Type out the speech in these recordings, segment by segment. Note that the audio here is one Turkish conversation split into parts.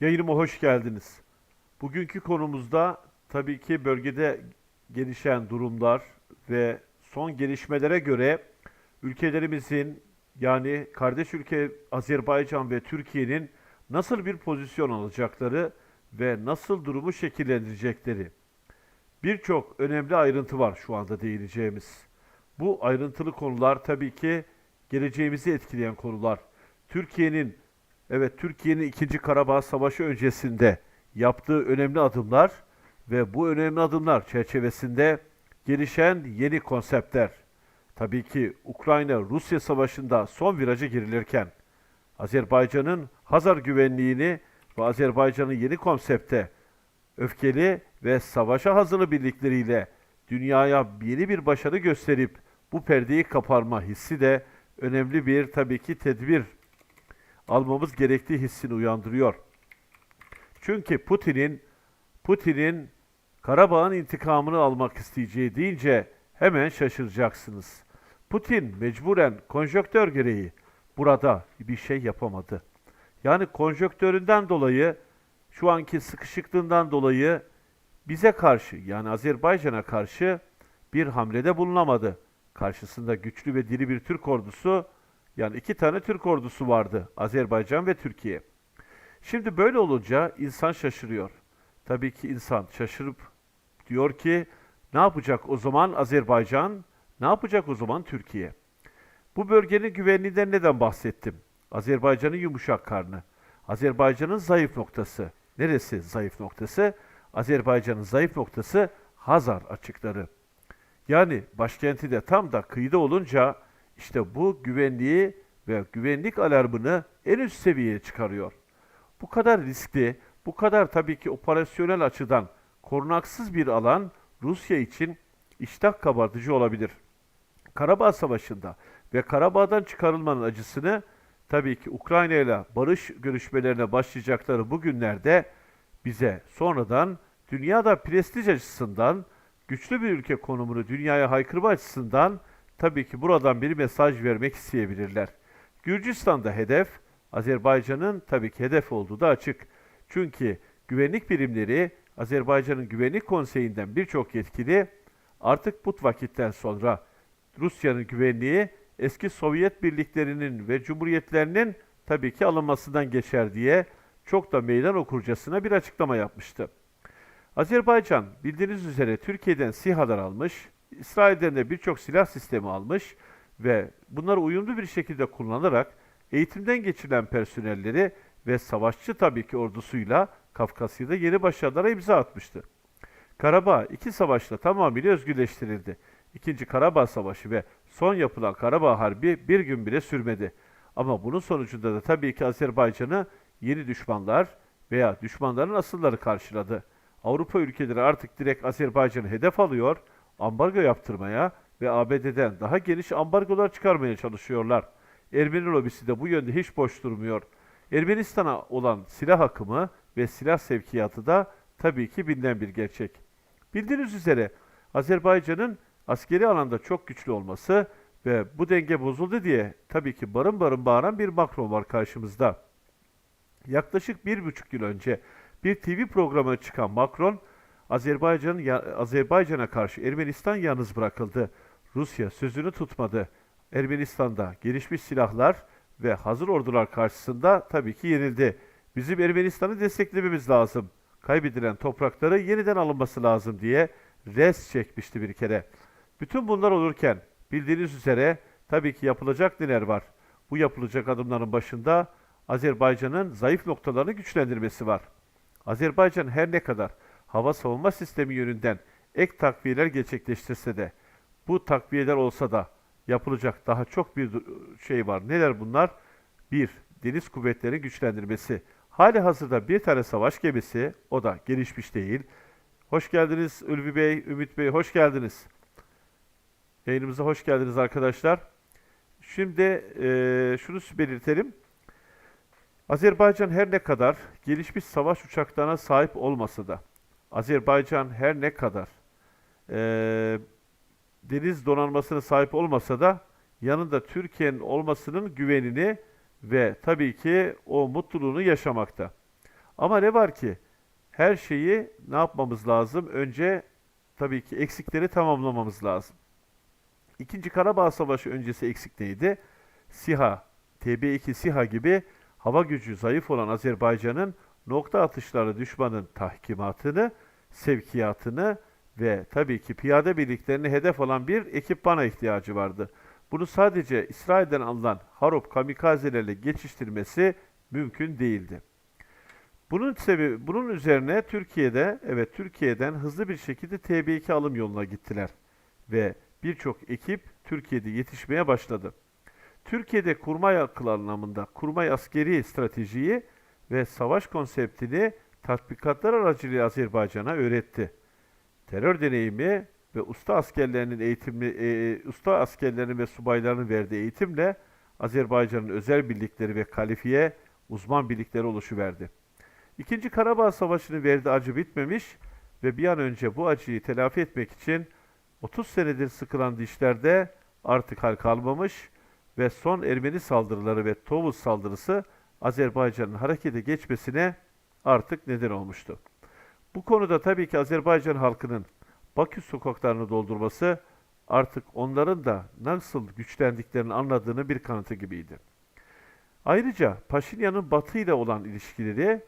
Yayınıma hoş geldiniz. Bugünkü konumuzda tabii ki bölgede gelişen durumlar ve son gelişmelere göre ülkelerimizin yani kardeş ülke Azerbaycan ve Türkiye'nin nasıl bir pozisyon alacakları ve nasıl durumu şekillendirecekleri. Birçok önemli ayrıntı var şu anda değineceğimiz. Bu ayrıntılı konular tabii ki geleceğimizi etkileyen konular. Türkiye'nin evet Türkiye'nin 2. Karabağ Savaşı öncesinde yaptığı önemli adımlar ve bu önemli adımlar çerçevesinde gelişen yeni konseptler. Tabii ki Ukrayna-Rusya savaşında son viraja girilirken Azerbaycan'ın Hazar güvenliğini ve Azerbaycan'ın yeni konsepte öfkeli ve savaşa hazırlı birlikleriyle dünyaya yeni bir başarı gösterip bu perdeyi kaparma hissi de önemli bir tabii ki tedbir almamız gerektiği hissini uyandırıyor. Çünkü Putin'in Putin'in Karabağ'ın intikamını almak isteyeceği deyince hemen şaşıracaksınız. Putin mecburen konjöktör gereği burada bir şey yapamadı. Yani konjöktöründen dolayı şu anki sıkışıklığından dolayı bize karşı yani Azerbaycan'a karşı bir hamlede bulunamadı. Karşısında güçlü ve diri bir Türk ordusu yani iki tane Türk ordusu vardı Azerbaycan ve Türkiye. Şimdi böyle olunca insan şaşırıyor. Tabii ki insan şaşırıp diyor ki ne yapacak o zaman Azerbaycan, ne yapacak o zaman Türkiye? Bu bölgenin güvenliğinden neden bahsettim? Azerbaycan'ın yumuşak karnı, Azerbaycan'ın zayıf noktası. Neresi zayıf noktası? Azerbaycan'ın zayıf noktası Hazar açıkları. Yani başkenti de tam da kıyıda olunca işte bu güvenliği ve güvenlik alarmını en üst seviyeye çıkarıyor. Bu kadar riskli, bu kadar tabii ki operasyonel açıdan korunaksız bir alan Rusya için iştah kabartıcı olabilir. Karabağ Savaşı'nda ve Karabağ'dan çıkarılmanın acısını tabii ki Ukrayna ile barış görüşmelerine başlayacakları bu günlerde bize sonradan dünyada prestij açısından güçlü bir ülke konumunu dünyaya haykırma açısından tabii ki buradan bir mesaj vermek isteyebilirler. Gürcistan'da hedef, Azerbaycan'ın tabii ki hedef olduğu da açık. Çünkü güvenlik birimleri Azerbaycan'ın Güvenlik Konseyi'nden birçok yetkili artık bu vakitten sonra Rusya'nın güvenliği eski Sovyet birliklerinin ve cumhuriyetlerinin tabii ki alınmasından geçer diye çok da meydan okurcasına bir açıklama yapmıştı. Azerbaycan bildiğiniz üzere Türkiye'den SİHA'lar almış, İsrail'den de birçok silah sistemi almış ve bunları uyumlu bir şekilde kullanarak eğitimden geçirilen personelleri ve savaşçı tabii ki ordusuyla Kafkasya'da yeni başarılara imza atmıştı. Karabağ iki savaşla tamamıyla özgürleştirildi. İkinci Karabağ Savaşı ve son yapılan Karabağ Harbi bir gün bile sürmedi. Ama bunun sonucunda da tabii ki Azerbaycan'ı yeni düşmanlar veya düşmanların asılları karşıladı. Avrupa ülkeleri artık direkt Azerbaycan'ı hedef alıyor, ambargo yaptırmaya ve ABD'den daha geniş ambargolar çıkarmaya çalışıyorlar. Ermeni lobisi de bu yönde hiç boş durmuyor. Ermenistan'a olan silah akımı ve silah sevkiyatı da tabii ki bilinen bir gerçek. Bildiğiniz üzere Azerbaycan'ın askeri alanda çok güçlü olması ve bu denge bozuldu diye tabii ki barın barın bağıran bir Macron var karşımızda. Yaklaşık bir buçuk yıl önce bir TV programına çıkan Macron, Azerbaycan'ın ya- Azerbaycan'a karşı Ermenistan yalnız bırakıldı. Rusya sözünü tutmadı. Ermenistan'da gelişmiş silahlar ve hazır ordular karşısında tabii ki yenildi. Bizim Ermenistan'ı desteklememiz lazım. Kaybedilen toprakları yeniden alınması lazım diye res çekmişti bir kere. Bütün bunlar olurken bildiğiniz üzere tabii ki yapılacak neler var. Bu yapılacak adımların başında Azerbaycan'ın zayıf noktalarını güçlendirmesi var. Azerbaycan her ne kadar hava savunma sistemi yönünden ek takviyeler gerçekleştirse de bu takviyeler olsa da yapılacak daha çok bir şey var. Neler bunlar? Bir, deniz kuvvetlerinin güçlendirmesi. Hali hazırda bir tane savaş gemisi, o da gelişmiş değil. Hoş geldiniz Ülvi Bey, Ümit Bey, hoş geldiniz. Yayınımıza hoş geldiniz arkadaşlar. Şimdi eee şunu belirtelim. Azerbaycan her ne kadar gelişmiş savaş uçaklarına sahip olmasa da, Azerbaycan her ne kadar eee, deniz donanmasına sahip olmasa da yanında Türkiye'nin olmasının güvenini ve tabii ki o mutluluğunu yaşamakta. Ama ne var ki her şeyi ne yapmamız lazım? Önce tabii ki eksikleri tamamlamamız lazım. İkinci Karabağ Savaşı öncesi eksik neydi? SİHA, TB2 SİHA gibi hava gücü zayıf olan Azerbaycan'ın nokta atışları düşmanın tahkimatını, sevkiyatını ve tabii ki piyade birliklerini hedef alan bir ekipmana ihtiyacı vardı. Bunu sadece İsrail'den alınan Harop kamikazelerle geçiştirmesi mümkün değildi. Bunun sebebi, bunun üzerine Türkiye'de, evet Türkiye'den hızlı bir şekilde TB2 alım yoluna gittiler ve birçok ekip Türkiye'de yetişmeye başladı. Türkiye'de kurmay akıl anlamında kurmay askeri stratejiyi ve savaş konseptini tatbikatlar aracılığıyla Azerbaycan'a öğretti. Terör deneyimi ve usta askerlerinin eğitimi, e, usta askerlerinin ve subaylarının verdiği eğitimle Azerbaycan'ın özel birlikleri ve kalifiye uzman birlikleri oluşuverdi. İkinci Karabağ Savaşı'nın verdiği acı bitmemiş ve bir an önce bu acıyı telafi etmek için 30 senedir sıkılan dişlerde artık hal kalmamış ve son Ermeni saldırıları ve Tovuz saldırısı Azerbaycan'ın harekete geçmesine artık neden olmuştu. Bu konuda tabii ki Azerbaycan halkının Bakü sokaklarını doldurması artık onların da nasıl güçlendiklerini anladığını bir kanıtı gibiydi. Ayrıca Paşinyan'ın Batı ile olan ilişkileri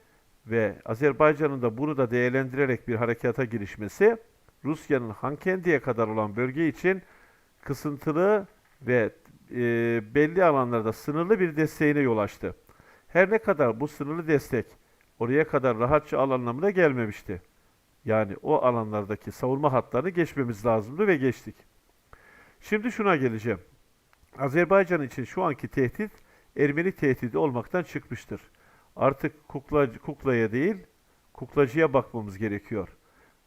ve Azerbaycan'ın da bunu da değerlendirerek bir harekata girişmesi Rusya'nın Hankendi'ye kadar olan bölge için kısıntılı ve e, belli alanlarda sınırlı bir desteğine yol açtı. Her ne kadar bu sınırlı destek oraya kadar rahatça al anlamına gelmemişti. Yani o alanlardaki savunma hatlarını geçmemiz lazımdı ve geçtik. Şimdi şuna geleceğim. Azerbaycan için şu anki tehdit Ermeni tehdidi olmaktan çıkmıştır. Artık kukla, kuklaya değil, kuklacıya bakmamız gerekiyor.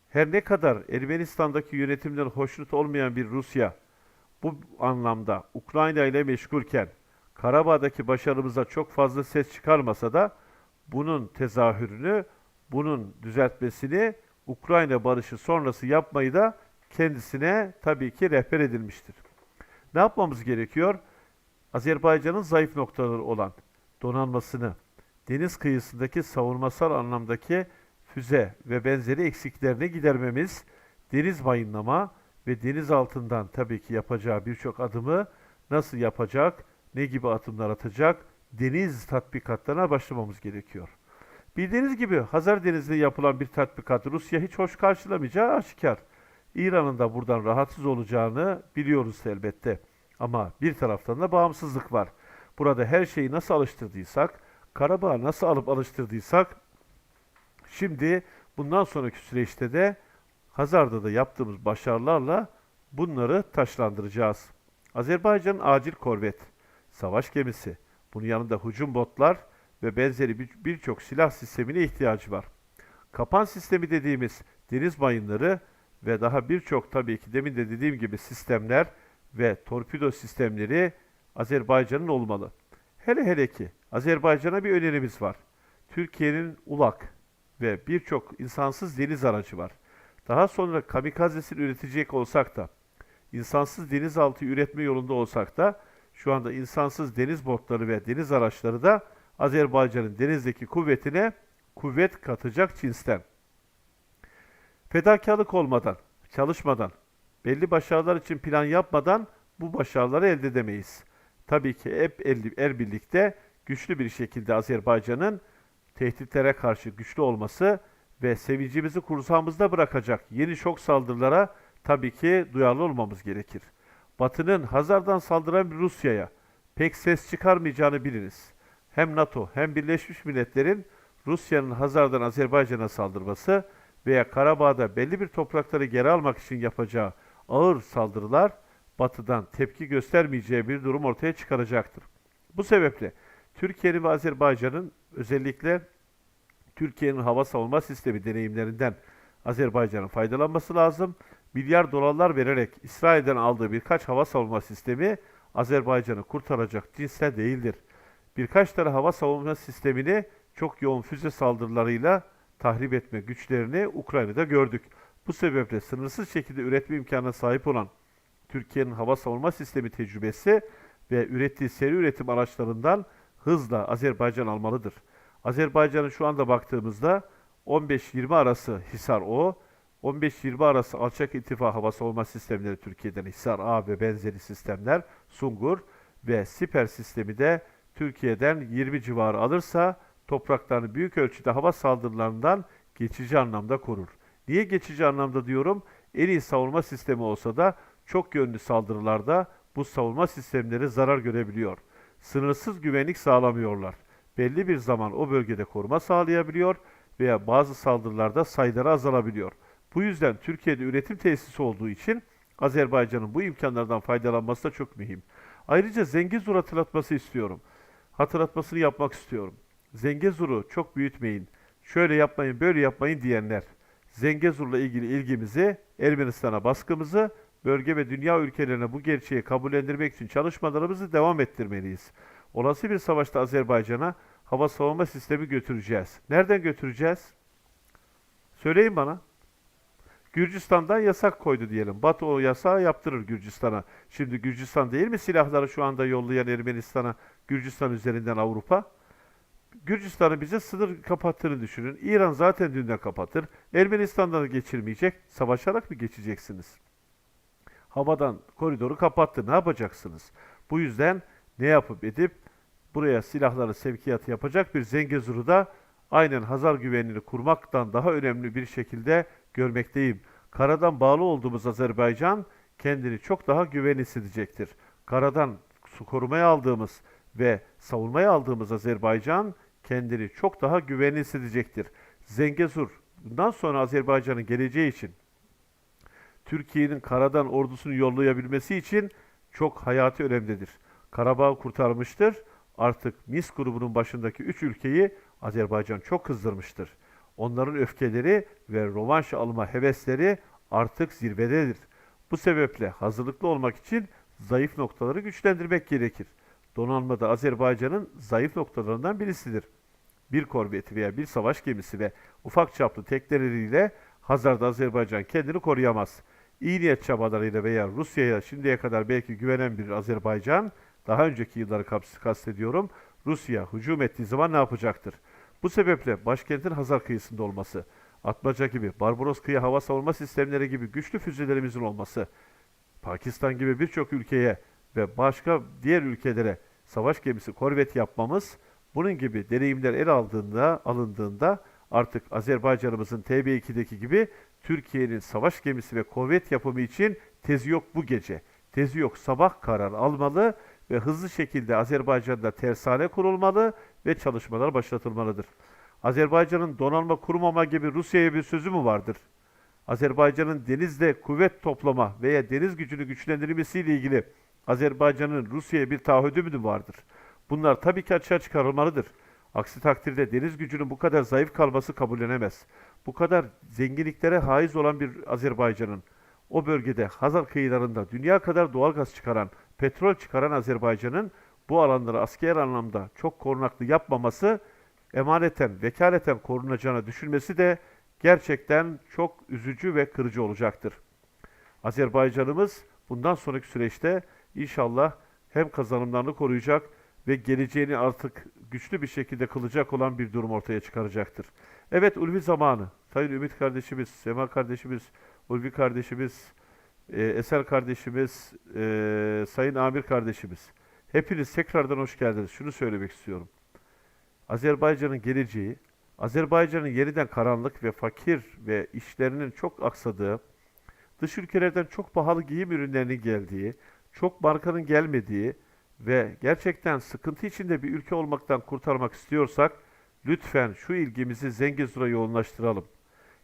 Her ne kadar Ermenistan'daki yönetimden hoşnut olmayan bir Rusya bu anlamda Ukrayna ile meşgulken Karabağ'daki başarımıza çok fazla ses çıkarmasa da bunun tezahürünü, bunun düzeltmesini Ukrayna barışı sonrası yapmayı da kendisine tabii ki rehber edilmiştir. Ne yapmamız gerekiyor? Azerbaycan'ın zayıf noktaları olan donanmasını, deniz kıyısındaki savunmasal anlamdaki füze ve benzeri eksiklerini gidermemiz, deniz mayınlama ve deniz altından tabii ki yapacağı birçok adımı nasıl yapacak, ne gibi adımlar atacak, deniz tatbikatlarına başlamamız gerekiyor. Bildiğiniz gibi Hazar Denizi'nde yapılan bir tatbikat Rusya hiç hoş karşılamayacağı aşikar. İran'ın da buradan rahatsız olacağını biliyoruz elbette. Ama bir taraftan da bağımsızlık var. Burada her şeyi nasıl alıştırdıysak, Karabağ'ı nasıl alıp alıştırdıysak, şimdi bundan sonraki süreçte de Hazar'da da yaptığımız başarılarla bunları taşlandıracağız. Azerbaycan'ın acil korvet, savaş gemisi, bunun yanında hücum botlar ve benzeri bir- birçok silah sistemine ihtiyacı var. Kapan sistemi dediğimiz deniz mayınları ve daha birçok tabii ki demin de dediğim gibi sistemler ve torpido sistemleri Azerbaycan'ın olmalı. Hele hele ki Azerbaycan'a bir önerimiz var. Türkiye'nin ULAK ve birçok insansız deniz aracı var. Daha sonra kamikazesini üretecek olsak da, insansız denizaltı üretme yolunda olsak da, şu anda insansız deniz botları ve deniz araçları da Azerbaycan'ın denizdeki kuvvetine kuvvet katacak cinsten. Fedakarlık olmadan, çalışmadan, belli başarılar için plan yapmadan bu başarıları elde edemeyiz. Tabii ki hep el, birlikte güçlü bir şekilde Azerbaycan'ın tehditlere karşı güçlü olması ve sevincimizi kursağımızda bırakacak yeni şok saldırılara tabii ki duyarlı olmamız gerekir. Batı'nın Hazar'dan saldıran Rusya'ya pek ses çıkarmayacağını biliriz. Hem NATO hem Birleşmiş Milletler'in Rusya'nın Hazar'dan Azerbaycan'a saldırması veya Karabağ'da belli bir toprakları geri almak için yapacağı ağır saldırılar Batı'dan tepki göstermeyeceği bir durum ortaya çıkaracaktır. Bu sebeple Türkiye'nin ve Azerbaycan'ın özellikle Türkiye'nin hava savunma sistemi deneyimlerinden Azerbaycan'ın faydalanması lazım. Milyar dolarlar vererek İsrail'den aldığı birkaç hava savunma sistemi Azerbaycan'ı kurtaracak cinste değildir. Birkaç tane hava savunma sistemini çok yoğun füze saldırılarıyla tahrip etme güçlerini Ukrayna'da gördük. Bu sebeple sınırsız şekilde üretme imkanına sahip olan Türkiye'nin hava savunma sistemi tecrübesi ve ürettiği seri üretim araçlarından hızla Azerbaycan almalıdır. Azerbaycan'ın şu anda baktığımızda 15-20 arası Hisar O, 15-20 arası alçak irtifa hava savunma sistemleri Türkiye'den Hisar A ve benzeri sistemler Sungur ve Siper sistemi de Türkiye'den 20 civarı alırsa topraklarını büyük ölçüde hava saldırılarından geçici anlamda korur. Niye geçici anlamda diyorum? En iyi savunma sistemi olsa da çok yönlü saldırılarda bu savunma sistemleri zarar görebiliyor. Sınırsız güvenlik sağlamıyorlar. Belli bir zaman o bölgede koruma sağlayabiliyor veya bazı saldırılarda sayıları azalabiliyor. Bu yüzden Türkiye'de üretim tesisi olduğu için Azerbaycan'ın bu imkanlardan faydalanması da çok mühim. Ayrıca Zengezur hatırlatması istiyorum. Hatırlatmasını yapmak istiyorum. Zengezur'u çok büyütmeyin, şöyle yapmayın, böyle yapmayın diyenler, Zengezur'la ilgili ilgimizi, Ermenistan'a baskımızı, bölge ve dünya ülkelerine bu gerçeği kabullendirmek için çalışmalarımızı devam ettirmeliyiz. Olası bir savaşta Azerbaycan'a hava savunma sistemi götüreceğiz. Nereden götüreceğiz? Söyleyin bana. Gürcistan'dan yasak koydu diyelim. Batı o yasağı yaptırır Gürcistan'a. Şimdi Gürcistan değil mi silahları şu anda yollayan Ermenistan'a, Gürcistan üzerinden Avrupa? Gürcistan'ı bize sınır kapattığını düşünün. İran zaten dünden kapatır. Ermenistan'da da geçirmeyecek. Savaşarak mı geçeceksiniz? Havadan koridoru kapattı. Ne yapacaksınız? Bu yüzden ne yapıp edip buraya silahları sevkiyatı yapacak bir Zengezur'u da aynen Hazar güvenliğini kurmaktan daha önemli bir şekilde görmekteyim. Karadan bağlı olduğumuz Azerbaycan kendini çok daha güvenli hissedecektir. Karadan su korumaya aldığımız ve savunmaya aldığımız Azerbaycan kendini çok daha güvenli hissedecektir. Zengezur bundan sonra Azerbaycan'ın geleceği için Türkiye'nin karadan ordusunu yollayabilmesi için çok hayati önemlidir. Karabağ kurtarmıştır. Artık MİS grubunun başındaki üç ülkeyi Azerbaycan çok kızdırmıştır. Onların öfkeleri ve rovanş alma hevesleri artık zirvededir. Bu sebeple hazırlıklı olmak için zayıf noktaları güçlendirmek gerekir. Donanma da Azerbaycan'ın zayıf noktalarından birisidir. Bir korveti veya bir savaş gemisi ve ufak çaplı tekneleriyle Hazar'da Azerbaycan kendini koruyamaz. İyi niyet çabalarıyla veya Rusya'ya şimdiye kadar belki güvenen bir Azerbaycan, daha önceki yılları kastediyorum, Rusya hücum ettiği zaman ne yapacaktır? Bu sebeple başkentin Hazar kıyısında olması, Atmaca gibi, Barbaros kıyı hava savunma sistemleri gibi güçlü füzelerimizin olması, Pakistan gibi birçok ülkeye ve başka diğer ülkelere savaş gemisi korvet yapmamız, bunun gibi deneyimler el aldığında, alındığında artık Azerbaycan'ımızın TB2'deki gibi Türkiye'nin savaş gemisi ve korvet yapımı için tezi yok bu gece. Tezi yok sabah karar almalı ve hızlı şekilde Azerbaycan'da tersane kurulmalı ve çalışmalar başlatılmalıdır. Azerbaycan'ın donanma kurmama gibi Rusya'ya bir sözü mü vardır? Azerbaycan'ın denizde kuvvet toplama veya deniz gücünü güçlendirmesiyle ilgili Azerbaycan'ın Rusya'ya bir taahhüdü mü vardır? Bunlar tabii ki açığa çıkarılmalıdır. Aksi takdirde deniz gücünün bu kadar zayıf kalması kabullenemez. Bu kadar zenginliklere haiz olan bir Azerbaycan'ın o bölgede Hazar kıyılarında dünya kadar doğalgaz çıkaran, petrol çıkaran Azerbaycan'ın bu alanları asker anlamda çok korunaklı yapmaması, emaneten, vekaleten korunacağını düşünmesi de gerçekten çok üzücü ve kırıcı olacaktır. Azerbaycan'ımız bundan sonraki süreçte inşallah hem kazanımlarını koruyacak ve geleceğini artık güçlü bir şekilde kılacak olan bir durum ortaya çıkaracaktır. Evet Ulvi zamanı. Sayın Ümit kardeşimiz, Sema kardeşimiz, Ulvi kardeşimiz, e, Eser kardeşimiz, e, Sayın Amir kardeşimiz. Hepiniz tekrardan hoş geldiniz. Şunu söylemek istiyorum. Azerbaycan'ın geleceği, Azerbaycan'ın yeniden karanlık ve fakir ve işlerinin çok aksadığı, dış ülkelerden çok pahalı giyim ürünlerinin geldiği, çok markanın gelmediği ve gerçekten sıkıntı içinde bir ülke olmaktan kurtarmak istiyorsak, lütfen şu ilgimizi Zengezur'a yoğunlaştıralım.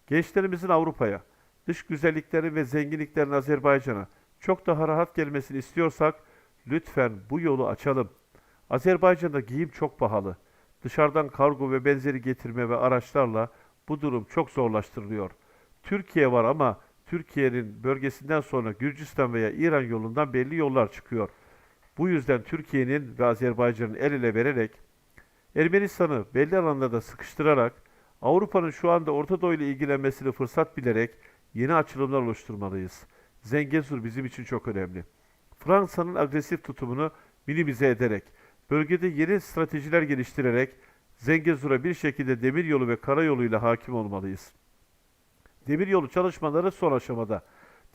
Gençlerimizin Avrupa'ya, dış güzelliklerin ve zenginliklerin Azerbaycan'a çok daha rahat gelmesini istiyorsak, lütfen bu yolu açalım. Azerbaycan'da giyim çok pahalı. Dışarıdan kargo ve benzeri getirme ve araçlarla bu durum çok zorlaştırılıyor. Türkiye var ama Türkiye'nin bölgesinden sonra Gürcistan veya İran yolundan belli yollar çıkıyor. Bu yüzden Türkiye'nin ve Azerbaycan'ın el ele vererek Ermenistan'ı belli alanlarda sıkıştırarak Avrupa'nın şu anda Orta Doğu ile ilgilenmesini fırsat bilerek yeni açılımlar oluşturmalıyız. Zengezur bizim için çok önemli. Fransa'nın agresif tutumunu minimize ederek, bölgede yeni stratejiler geliştirerek Zengezur'a bir şekilde demiryolu ve karayoluyla hakim olmalıyız. Demiryolu çalışmaları son aşamada.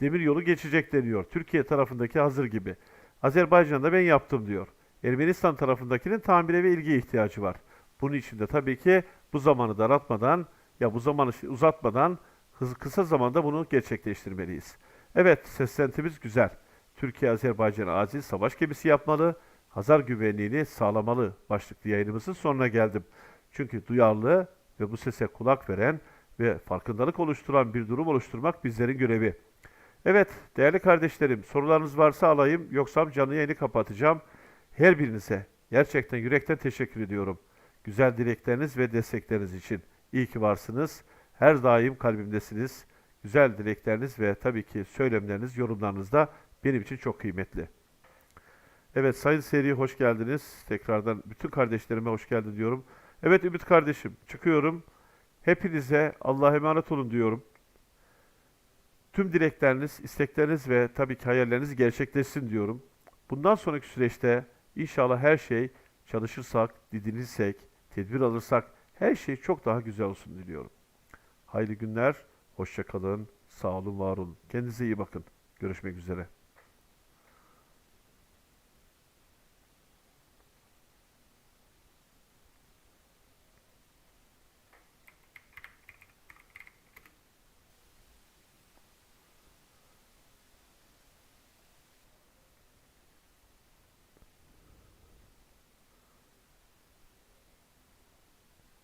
Demiryolu geçecek deniyor. Türkiye tarafındaki hazır gibi. Azerbaycan'da ben yaptım diyor. Ermenistan tarafındakinin tamire ve ilgiye ihtiyacı var. Bunun için de tabii ki bu zamanı daraltmadan ya bu zamanı uzatmadan hız, kısa zamanda bunu gerçekleştirmeliyiz. Evet seslentimiz güzel. Türkiye Azerbaycan'a acil savaş gemisi yapmalı, Hazar güvenliğini sağlamalı başlıklı yayınımızın sonuna geldim. Çünkü duyarlı ve bu sese kulak veren ve farkındalık oluşturan bir durum oluşturmak bizlerin görevi. Evet değerli kardeşlerim sorularınız varsa alayım yoksa canlı yayını kapatacağım. Her birinize gerçekten yürekten teşekkür ediyorum. Güzel dilekleriniz ve destekleriniz için. İyi ki varsınız. Her daim kalbimdesiniz. Güzel dilekleriniz ve tabii ki söylemleriniz, yorumlarınız da benim için çok kıymetli. Evet Sayın Seri hoş geldiniz. Tekrardan bütün kardeşlerime hoş geldin diyorum. Evet Ümit kardeşim çıkıyorum. Hepinize Allah'a emanet olun diyorum. Tüm dilekleriniz, istekleriniz ve tabii ki hayalleriniz gerçekleşsin diyorum. Bundan sonraki süreçte inşallah her şey çalışırsak, didinirsek, tedbir alırsak her şey çok daha güzel olsun diliyorum. Hayırlı günler, hoşça kalın, sağ olun, var olun. Kendinize iyi bakın. Görüşmek üzere.